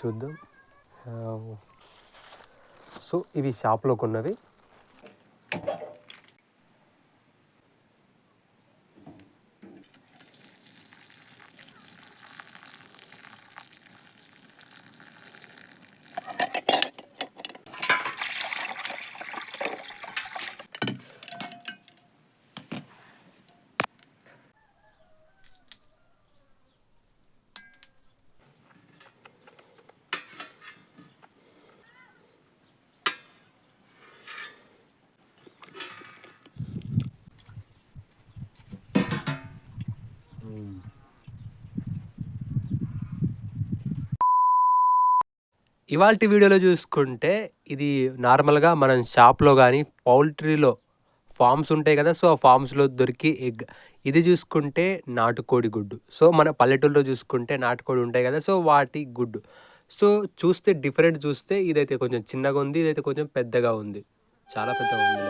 చూద్దాం. సో ఇవి షాప్లో కొన్నవి. ఇవాళ వీడియోలో చూసుకుంటే ఇది నార్మల్గా మనం షాప్లో కానీ పౌల్ట్రీలో ఫామ్స్ ఉంటాయి కదా సో ఆ ఫామ్స్లో దొరికి ఎగ్. ఇది చూసుకుంటే నాటుకోడి గుడ్డు. సో మన పల్లెటూరులో చూసుకుంటే నాటుకోడి ఉంటాయి కదా సో వాటి గుడ్డు. సో చూస్తే డిఫరెంట్ చూస్తే ఇదైతే కొంచెం చిన్నగా ఉంది ఇదైతే కొంచెం పెద్దగా ఉంది. చాలా పెద్దగా ఉంది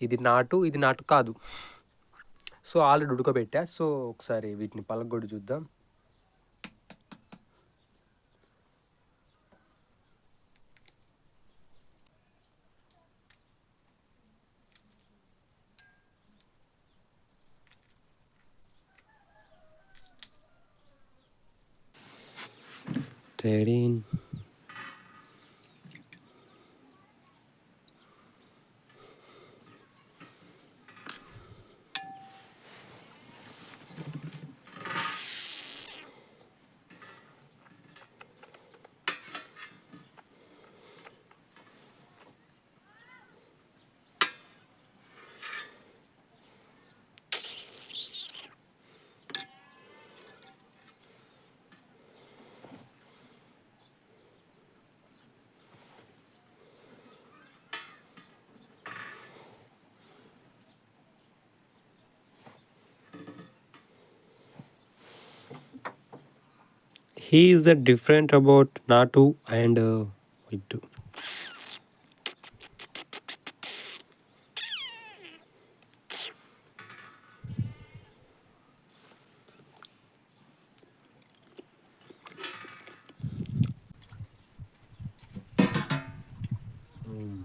ఇది నాటు ఇది నాటు కాదు. సో ఆల్రెడీ ఉడకబెట్టా సో ఒకసారి వీటిని పలగొడ్డు చూద్దాం. Derin. he is different about Natu and uh, Mm.